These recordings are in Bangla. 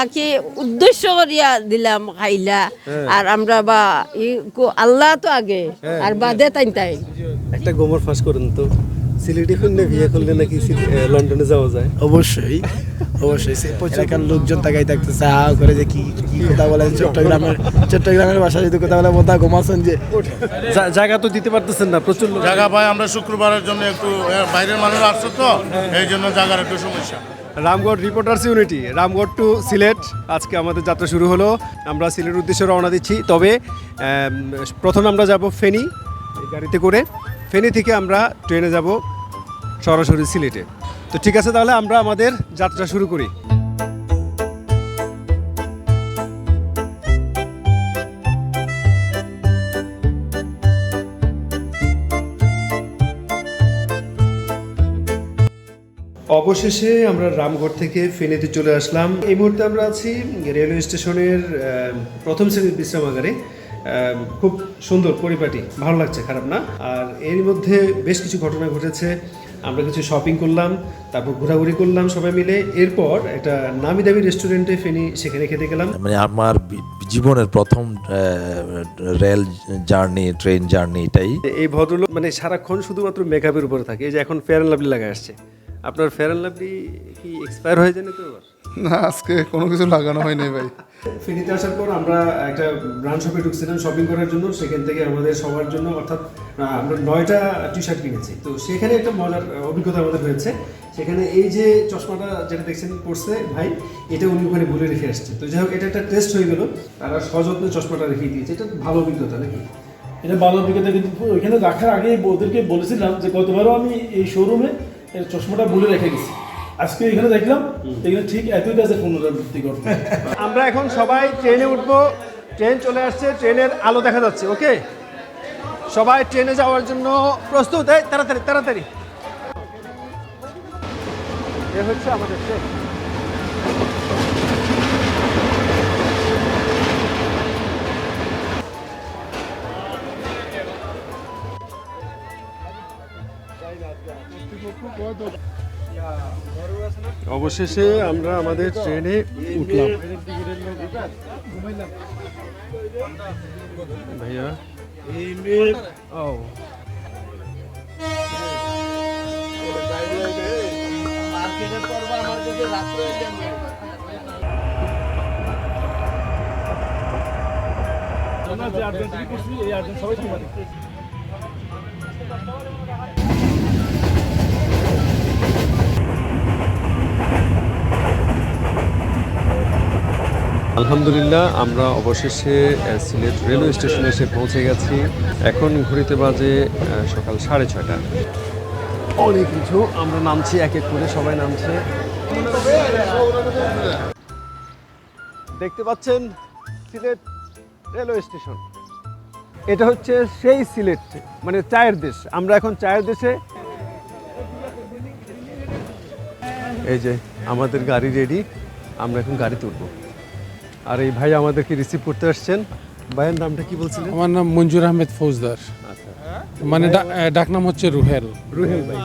আর কি উদ্দেশ্য করিয়া দিলাম খাইলা। আর আমরা বা আল্লাহ তো আগে আর বাদে তাই তাই। একটা গোমর ফাঁস করেন তো। সিলেটি খুললে বিয়ে করলে নাকি লন্ডনে যাওয়া যায়? অবশ্যই অবশ্যই। সে পত্রিকার লোকজন তাকাই করে যে কি কি কথা বলে। চট্টগ্রামের চট্টগ্রামের ভাষা যদি কথা বলে বোধা যে। জায়গা তো দিতে পারতেছেন না প্রচুর জায়গা পাই আমরা শুক্রবারের জন্য একটু বাইরের মানুষ আসছে তো এই জন্য জায়গার একটু সমস্যা। Ramgarh reporters unity, Ramgarh to Sylhet. আজকে আমাদের যাত্রা শুরু হলো। আমরা সিলেটের উদ্দেশ্যে রওনা দিচ্ছি। তবে প্রথম আমরা যাব ফেনি গাড়িতে করে। ফেনি থেকে আমরা ট্রেনে যাব সরাসরি সিলেটে। তো ঠিক আছে, তাহলে আমরা আমাদের যাত্রা শুরু করি। অবশেষে আমরা রামগড় থেকে ফেনীতে চলে আসলাম। এই মুহূর্তে আমরা আছি রেলওয়ে স্টেশনের প্রথম শ্রেণির বিশ্রামাগারে। খুব সুন্দর পরিপাটি ভালো লাগছে খারাপ না? আর এর মধ্যে বেশ কিছু ঘটনা ঘটেছে। আমরা কিছু শপিং করলাম তারপর ঘোরাঘুরি করলাম সবাই মিলে। এরপর একটা নামি দামি রেস্টুরেন্টে ফেনি সেখানে খেতে গেলাম। মানে আমার জীবনের প্রথম রেল জার্নি ট্রেন জার্নি এটাই। এই ভদ্রলোক মানে সারাক্ষণ শুধুমাত্র মেকআপের উপরে থাকে। এই যে এখন ফেয়ার অ্যান্ড লাভলি লাগা আসছে। আপনার ফেয়ার অ্যান্ড লাভলি কি এক্সপায়ার হয়ে যায় না তো এবার? না আজকে কোনো কিছু লাগানো হয়নি ভাই। ফেনীতে আসার পর আমরা একটা ব্রান্ড শপে ঢুকছিলাম শপিং করার জন্য সেখান থেকে আমাদের সবার জন্য অর্থাৎ আমরা নয়টা টি শার্ট কিনেছি। তো সেখানে একটা মজার অভিজ্ঞতা আমাদের হয়েছে। সেখানে এই যে চশমাটা যেটা দেখছেন পড়ছে ভাই এটা উনি ওখানে ভুলে রেখে আসছে। তো যাই হোক এটা একটা টেস্ট হয়ে গেল। তারা সযত্নে চশমাটা রেখে দিয়েছে। এটা ভালো অভিজ্ঞতা নাকি? এটা ভালো অভিজ্ঞতা কিন্তু ওইখানে রাখার আগে ওদেরকে বলেছিলাম যে গতবারও আমি এই শোরুমে এর চশমাটা ভুলে রেখে গেছি। আজকে এখানে দেখলাম এখানে ঠিক একই কাজে পুনরাবৃত্তি করতে আমরা এখন সবাই ট্রেনে উঠবো ট্রেন চলে আসছে ট্রেনের আলো দেখা যাচ্ছে ওকে? সবাই ট্রেনে যাওয়ার জন্য প্রস্তুত এই তাড়াতাড়ি তাড়াতাড়ি। এ হচ্ছে আমাদের ট্রেন। অবশেষে আমরা আমাদের ট্রেনে উঠলাম। ভাইয়া? ও। সবাই আলহামদুলিল্লাহ, আমরা অবশেষে সিলেট রেলওয়ে স্টেশনে এসে পৌঁছে গেছি। এখন ঘুরিতে বাজে সকাল সাড়ে ছয়টা। অনেক কিছু, আমরা নামছি এক এক করে, সবাই নামছে। দেখতে পাচ্ছেন সিলেট রেলওয়ে স্টেশন। এটা হচ্ছে সেই সিলেট মানে চায়ের দেশ। আমরা এখন চায়ের দেশে। এই যে, আমাদের গাড়ি রেডি আমরা এখন গাড়িতে উঠবো আর এই ভাই আমাদেরকে রিসিভ করতে আসছেন। ভাইয়ের নামটা কি বলছিলেন? আমার নাম মঞ্জুর আহমেদ ফৌজদার। মানে ডা- আহ, ডাকনাম হচ্ছে রুহেল। রুহেল ভাই।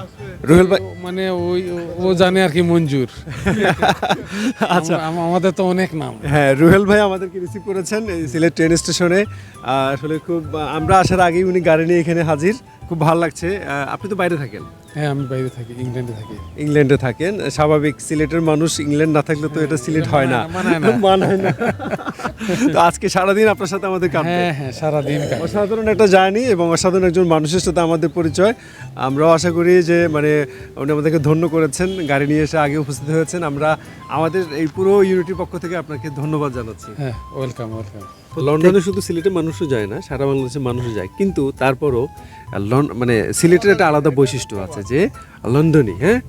রুহেল ভাই। মানে ওই ও জানে আর কি মঞ্জুর। আচ্ছা। আমাদের তো অনেক নাম। হ্যাঁ রুহেল ভাই আমাদেরকে রিসিভ করেছেন এই সিলেট ট্রেন স্টেশনে। আসলে খুব আমরা আসার আগেই উনি গাড়ি নিয়ে এখানে হাজির। খুব ভালো লাগছে। আপনি তো বাইরে থাকেন। হ্যাঁ আমি বাইরে থাকি ইংল্যান্ডে থাকি। ইংল্যান্ডে থাকেন। স্বাভাবিক সিলেটের মানুষ ইংল্যান্ড না থাকলে তো এটা সিলেট হয় না। মানায় না। না। তো আজকে সারাদিন আপনার সাথে আমাদের কাটবে। হ্যাঁ হ্যাঁ সারাদিন। অসাধারণ একটা জার্নি এবং অসাধারণ একজন মানুষের সাথে আমাদের পরিচয়। আমরাও আশা করি যে মানে উনি আমাদেরকে ধন্য করেছেন। গাড়ি নিয়ে এসে আগে উপস্থিত হয়েছেন। আমরা আমাদের এই পুরো ইউনিটির পক্ষ থেকে আপনাকে ধন্যবাদ জানাচ্ছি। হ্যাঁ ওয়েলকাম ওয়েলকাম লন্ডনে শুধু সিলেটের মানুষও যায় না সারা বাংলাদেশের মানুষও যায়। কিন্তু তারপরও মানে সিলেটের একটা আলাদা বৈশিষ্ট্য আছে যে লন্ডনী হ্যাঁ?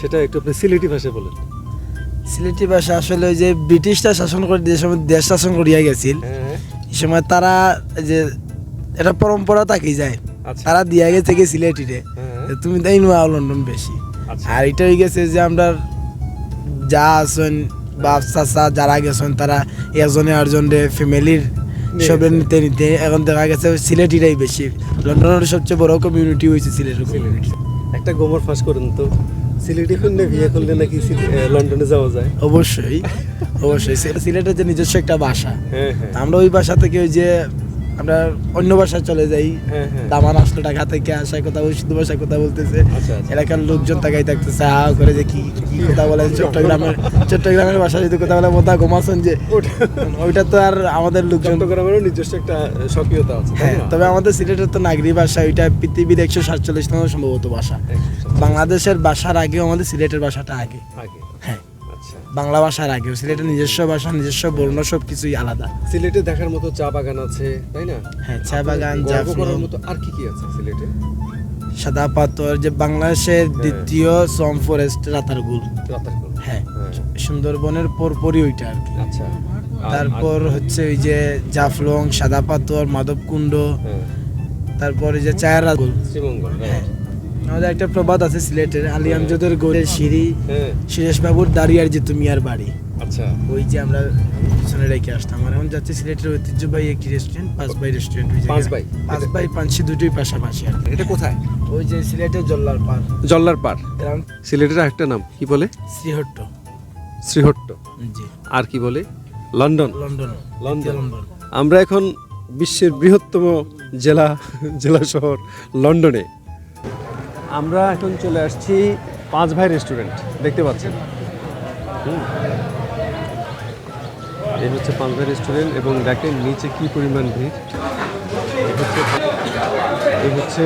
সেটা একটু আপনি সিলেটি ভাষায় বলেন। সিলেটি ভাষা আসলে ওই যে ব্রিটিশরা শাসন করে যে সময় দেশ শাসন করিয়া গেছিল হ্যাঁ এই সময় তারা যে এটা পরম্পরা থাকি যায়। আচ্ছা। তারা দিয়া গেছে কি সিলেটিরে। হ্যাঁ। তুমি তাই নোয়া লন্ডন বেশি। আচ্ছা। আর এটা হয়ে গেছে যে আমরা যা আছেন বাপ চাচা যারা গেছেন তারা এজনে আরজনে ফ্যামিলির সবে নিতে নিতে। এখন দেখা গেছে সিলেটিরাই বেশি। লন্ডনের সবচেয়ে বড় কমিউনিটি হয়েছে সিলেটের কমিউনিটি একটা গোমর ফাঁস করেন তো। সিলেটি খুললে বিয়ে করলে নাকি লন্ডনে যাওয়া যায়? অবশ্যই। অবশ্যই। সিলেটের যে নিজস্ব একটা ভাষা। হ্যাঁ হ্যাঁ। আমরা ওই ভাষা থেকে ওই যে আমরা অন্য ভাষায় চলে যাই। হ্যাঁ, হ্যাঁ। দামান আসলো ঢাকা থেকে আসায় কথা ওই শুধু ভাষায় কথা বলতেছে। আচ্ছা, আচ্ছা। এলাকার লোকজন তাকাই থাকতেছে হা করে যে কি কি কথা বলে চট্টগ্রামের চট্টগ্রামের ভাষা যদি কথা বলে বোধা ঘুমাচ্ছেন যে ওইটা তো আর আমাদের লোকজন চট্টগ্রামেরও নিজস্ব একটা স্বকীয়তা আছে হ্যাঁ তবে আমাদের সিলেটের তো নাগরিক ভাষা ওইটা পৃথিবীর একশো সাতচল্লিশতম সম্ভবত ভাষা। বাংলাদেশের ভাষার আগেও আমাদের সিলেটের ভাষাটা আগে। আগে। বাংলা ভাষার আগেও সিলেটের নিজস্ব ভাষা নিজস্ব বর্ণ সব কিছুই আলাদা। সিলেটে দেখার মতো চা বাগান আছে তাই না? হ্যাঁ চা বাগান জাফলং করার মতো আর কি কি আছে সিলেটে? সাদা পাথর যে বাংলাদেশের দ্বিতীয় সম ফরেস্ট রাতারগুল। রাতারগুল। হ্যাঁ সুন্দরবনের পরপরই ওইটা আর কি। আচ্ছা। তারপর হচ্ছে ওই যে জাফলং সাদা পাথর মাধবকুণ্ড। হ্যাঁ, তারপর ওই যে চায়ারাগুল শ্রীমঙ্গল হ্যাঁ। আমাদের একটা প্রবাদ আছে সিলেটের আলী আমজদের গোলের সিঁড়ি হ্যাঁ। সুরেশ বাবুর দাঁড়িয়ার যে তুমি আর বাড়ি। আচ্ছা। ওই যে আমরা পিছনে রেখে আসতাম। আর এখন যাচ্ছি সিলেটের ঐতিহ্যবাহী একটি রেস্টুরেন্ট পাঁচ বাই রেস্টুরেন্ট পাঁচ বাই? পাঁচ বাই পাঁচশি দুটোই পাশাপাশি আর এটা কোথায়? ওই যে সিলেটের জল্লার পার জল্লার পার সিলেটের একটা নাম কি বলে? শ্রীহট্ট। শ্রীহট্ট। জি। আর কি বলে? লন্ডন। লন্ডন। লন্ডন। আমরা এখন বিশ্বের বৃহত্তম জেলা জেলা শহর লন্ডনে। আমরা এখন চলে আসছি পাঁচ ভাই রেস্টুরেন্ট দেখতে পাচ্ছেন। এই হচ্ছে পাঁচ ভাই রেস্টুরেন্ট এবং দেখেন নিচে কি পরিমাণ ভিড়। এই হচ্ছে এই হচ্ছে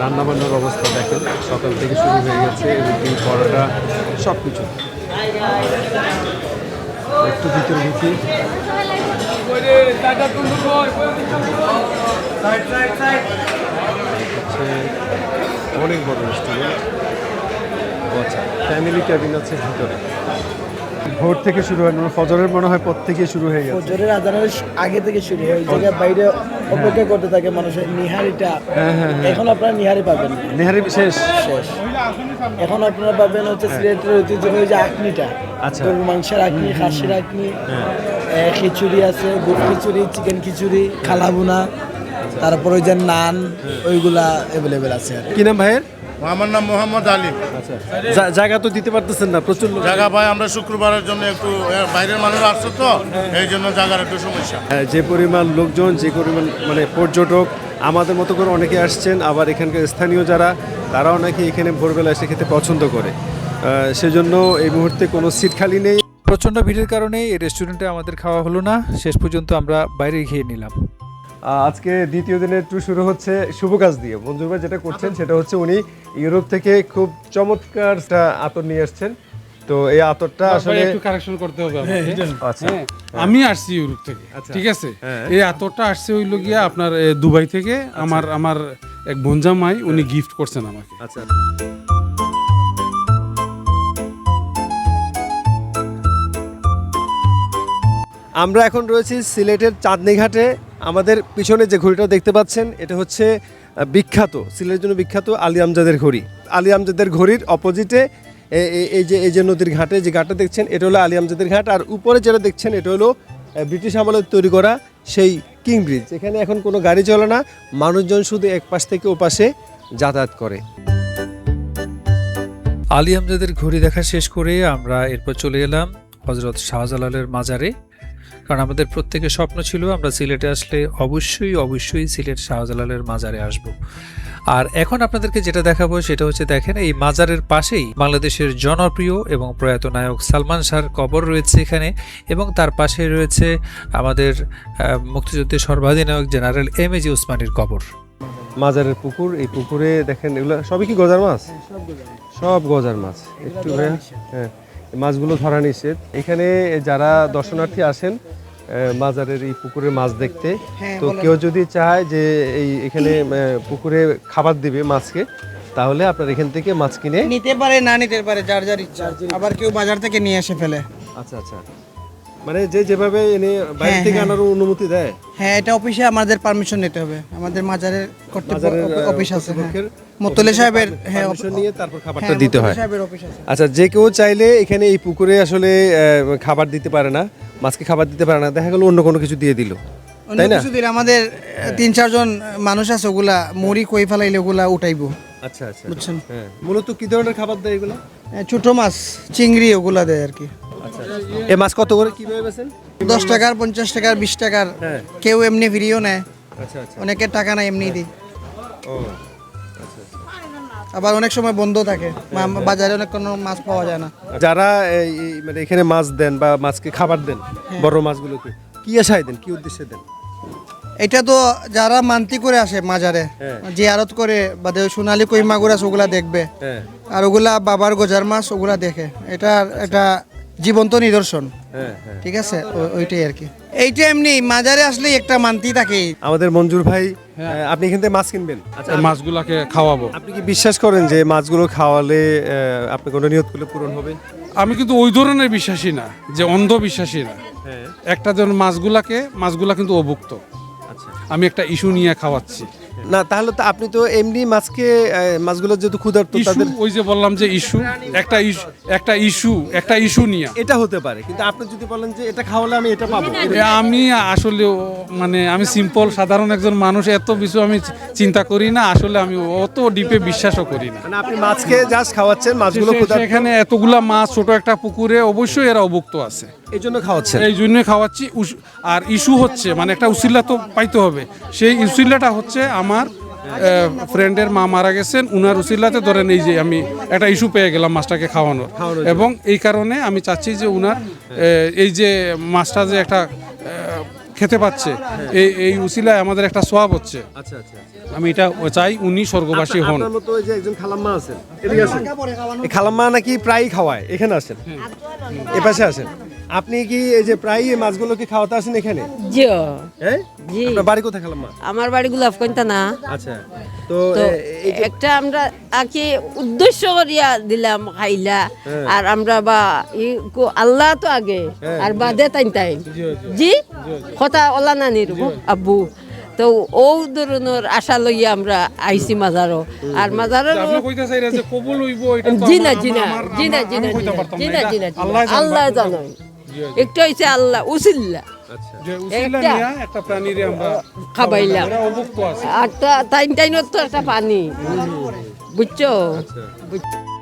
রান্না অবস্থা দেখেন। সকাল থেকে শুরু হয়ে গেছে, রুটি, পরোটা সব কিছু একটু ভিতরে ঢুকি। হচ্ছে অনেক বড় রেস্টুরেন্ট আচ্ছা ফ্যামিলি ক্যাবিন আছে ভিতরে। ভোর থেকে শুরু হয় মানে ফজরের মনে হয় পর থেকে শুরু হয়ে গেছে। ফজরের আজানের আগে থেকে শুরু হয় ওই জায়গায় বাইরে অপেক্ষা করতে থাকে মানুষের নিহারিটা। এখন আপনারা নিহারি পাবেন না। নেহারি শেষ? শেষ। এখন আপনারা পাবেন হচ্ছে সিলেটের ঐতিহ্যবাহী যে আকনিটা আচ্ছা। মাংসের আকনি খাসির আকনি খিচুড়ি আছে গুড় খিচুড়ি চিকেন খিচুড়ি খালাবুনা তারপর ওই যে নান ওইগুলা অ্যাভেলেবেল আছে আর কি। নাম ভাইয়ের? আমার নাম মোহাম্মদ আলী। জা- জায়গা তো দিতে পারতেছেন না প্রচুর জায়গা ভাই আমরা শুক্রবারের জন্য একটু বাইরের মানুষ আসছে তো এই জন্য জায়গার একটু সমস্যা। হ্যাঁ, যে পরিমাণ লোকজন যে পরিমাণ মানে পর্যটক আমাদের মতো করে অনেকে আসছেন আবার এখানকার স্থানীয় যারা তারাও নাকি এখানে ভোরবেলা এসে খেতে পছন্দ করে। সেজন্য এই মুহূর্তে কোনো সিট খালি নেই। প্রচণ্ড ভিড়ের কারণে এই রেস্টুরেন্টে আমাদের খাওয়া হলো না। শেষ পর্যন্ত আমরা বাইরে খেয়ে নিলাম। আজকে দ্বিতীয় দিনের ট্যুর শুরু হচ্ছে শুভ কাজ দিয়ে। মঞ্জুর ভাই যেটা করছেন সেটা হচ্ছে উনি ইউরোপ থেকে খুব চমৎকার আতর নিয়ে আসছেন। তো এই আতরটা আসলে একটু কারেকশন করতে হবে আচ্ছা। হ্যাঁ, আমি আসছি ইউরোপ থেকে আচ্ছা। ঠিক আছে? হ্যাঁ। এই আতরটা আসছে হইল গিয়া আপনার দুবাই থেকে। আমার আমার এক বঞ্জামাই উনি গিফট করছেন আমাকে। আচ্ছা। আমরা এখন রয়েছি সিলেটের চাঁদনি ঘাটে আমাদের পিছনে যে ঘড়িটা দেখতে পাচ্ছেন, এটা হচ্ছে বিখ্যাত, সিলেটের জন্য বিখ্যাত আলী আমজাদের ঘড়ি। আলী আমজাদের ঘড়ির অপোজিটে এই যে এই যে নদীর ঘাটে যে ঘাটটা দেখছেন, এটা হলো আলী আমজাদের ঘাট। আর উপরে যেটা দেখছেন, এটা হলো ব্রিটিশ আমলের তৈরি করা সেই কিং ব্রিজ। এখানে এখন কোনো গাড়ি চলে না, মানুষজন শুধু এক পাশ থেকে ওপাশে যাতায়াত করে। আলী আমজাদের ঘড়ি দেখা শেষ করে আমরা এরপর চলে এলাম হজরত শাহজালালের মাজারে। কারণ আমাদের প্রত্যেকের স্বপ্ন ছিল আমরা সিলেটে আসলে অবশ্যই অবশ্যই সিলেট শাহজালালের মাজারে আসব। আর এখন আপনাদেরকে যেটা দেখাবো সেটা হচ্ছে দেখেন এই মাজারের পাশেই বাংলাদেশের জনপ্রিয় এবং প্রয়াত নায়ক সালমান শাহর কবর রয়েছে এখানে এবং তার পাশে রয়েছে আমাদের মুক্তিযুদ্ধের সর্বাধিনায়ক জেনারেল এম এ জি উসমানীর কবর। মাজারের পুকুর এই পুকুরে দেখেন এগুলো সবই কি গজার মাছ? সব গজার মাছ। একটু হ্যাঁ এই মাছগুলো ধরা নিষেধ। এখানে যারা দর্শনার্থী আসেন বাজারের মাজারের এই পুকুরে মাছ দেখতে তো কেউ যদি চায় যে এই এখানে পুকুরে খাবার দিবে মাছকে তাহলে আপনার এখান থেকে মাছ কিনে নিতে পারে না নিতে পারে যার যার ইচ্ছা। আবার কেউ বাজার থেকে নিয়ে এসে ফেলে। আচ্ছা আচ্ছা। মানে যে যেভাবে এনে বাইরে হ্যাঁ, থেকে হ্যাঁ। আনার অনুমতি দেয়। হ্যাঁ এটা অফিসে আমাদের পারমিশন নিতে হবে। আমাদের মাজারের কর্তৃপক্ষ অফিস আছে হ্যাঁ। মোতলে সাহেবের হ্যাঁ নিয়ে তারপর খাবারটা হ্যাঁ, দিতে হয়। আচ্ছা যে কেউ চাইলে এখানে এই পুকুরে আসলে খাবার দিতে পারে না মাছকে খাবার দিতে পারে না দেখা গেল অন্য কোনো কিছু দিয়ে দিল। তাই না? কিছু দিলে আমাদের তিন চারজন মানুষ আছে ওগুলা মুড়ি কই ফেলাইলে ওগুলা উঠাইবো। আচ্ছা আচ্ছা। বুঝছেন? হ্যাঁ। মূলত কি ধরনের খাবার দেয় এগুলো? ছোট মাছ চিংড়ি ওগুলা দেয় আর কি। আচ্ছা এই মাছ কত করে কীভাবে বেছেন দশ টাকার পঞ্চাশ টাকার বিশ টাকার। হ্যাঁ। কেউ এমনি ফ্রিও নেয়। আচ্ছা আচ্ছা। অনেকের টাকা নাই এমনি দিই। আবার অনেক সময় বন্ধ থাকে। বাজারে অনেক কোনো মাছ পাওয়া যায় না। যারা এই মানে এখানে মাছ দেন বা মাছকে খাবার দেন বড় মাছগুলোকে কি আশায় দেন কি উদ্দেশ্যে দেন? এটা তো যারা মান্তি করে আসে মাজারে হ্যাঁ। যে আরত করে বা সোনালি কই মাগুর আছে ওগুলা দেখবে। হ্যাঁ। আর ওগুলা বাবার গজার মাছ ওগুলা দেখে। এটা একটা জীবন্ত নিদর্শন। হ্যাঁ হ্যাঁ। ঠিক আছে? ওইটাই আর কি। এইটা এমনি মাজারে আসলে একটা মান্তি থাকে। আমাদের মঞ্জুর ভাই আপনি এখান থেকে মাছ কিনবেন? আচ্ছা মাছগুলাকে খাওয়াবো। আপনি কি বিশ্বাস করেন যে মাছগুলো খাওয়ালে আপনি কোনো নিয়ত করলে পূরণ হবে? আমি কিন্তু ওই ধরনের বিশ্বাসী না যে অন্ধ বিশ্বাসী না। হ্যাঁ। একটা ধরুন মাছগুলাকে মাছগুলা কিন্তু অভুক্ত। আচ্ছা। আমি একটা ইস্যু নিয়ে খাওয়াচ্ছি। না তাহলে তো আপনি তো এমনি মাছকে মাছগুলো যেহেতু ক্ষুধার্ত তাদের ওই যে বললাম যে ইস্যু একটা ইস্যু একটা ইস্যু একটা ইস্যু নিয়ে। এটা হতে পারে কিন্তু আপনি যদি বলেন যে এটা খাওয়ালে আমি এটা পাবো। আমি আসলে মানে আমি সিম্পল সাধারণ একজন মানুষ এত কিছু আমি চিন্তা করি না আসলে আমি অত ডিপে বিশ্বাসও করি না। মানে আপনি মাছকে জাস্ট খাওয়াচ্ছেন মাছগুলো সেখানে এতগুলা মাছ ছোট একটা পুকুরে অবশ্যই এরা অভুক্ত আছে। এই জন্য খাওয়াচ্ছেন? এই জন্য খাওয়াচ্ছি। আর ইস্যু হচ্ছে মানে একটা উসিল্লা তো পাইতে হবে। সেই উসিল্লাটা হচ্ছে আমার ফ্রেন্ডের মা মারা গেছেন উনার উসিল্লাতে ধরেন এই যে আমি একটা ইস্যু পেয়ে গেলাম মাছটাকে খাওয়ানোর। এবং এই কারণে আমি চাচ্ছি যে উনার এই যে মাছটা যে একটা খেতে পাচ্ছে এই এই উসিলায় আমাদের একটা সোয়াব হচ্ছে। আচ্ছা আচ্ছা আমি এটা চাই উনি স্বর্গবাসী হন। মতো যে একজন খালাম্মা আছেন এই খালাম্মা নাকি প্রায়ই খাওয়ায় এখানে আসেন। এ পাশে আসেন। আপনি কি এই যে প্রায়ই এই মাছগুলোকে খাওয়াতে আসেন এখানে? জি। হ্যাঁ? জি। আপনার বাড়ি কোথায় খালাম্মা? আমার বাড়ি কইতা না। আচ্ছা। তো তো এ- একটা আমরা আকি উদ্দেশ্য করিয়া দিলাম খাইলা। আর আমরা বা ই কো- আল্লাহ তো আগে আর বাদে তাইন তাই জি কথা ওলা নানির আব্বু। তো ও ধরনের আশা লইয়া আমরা আইছি মাজারও। আর মাজারের আপনি কইতে চাইরা যে কবুল হইব এটা তো জি আমার- না জি না। আমার- জি না জি না আমি জি না জি না, না এটা জি না আল্লাহ। আল্লাহ জানো একটু হইছে আল্লাহ উসিল্লা। আমরা খাবাইলাম আর তা- তাইন টাইনত তো একটা পানি। বুঝছ? বুঝ-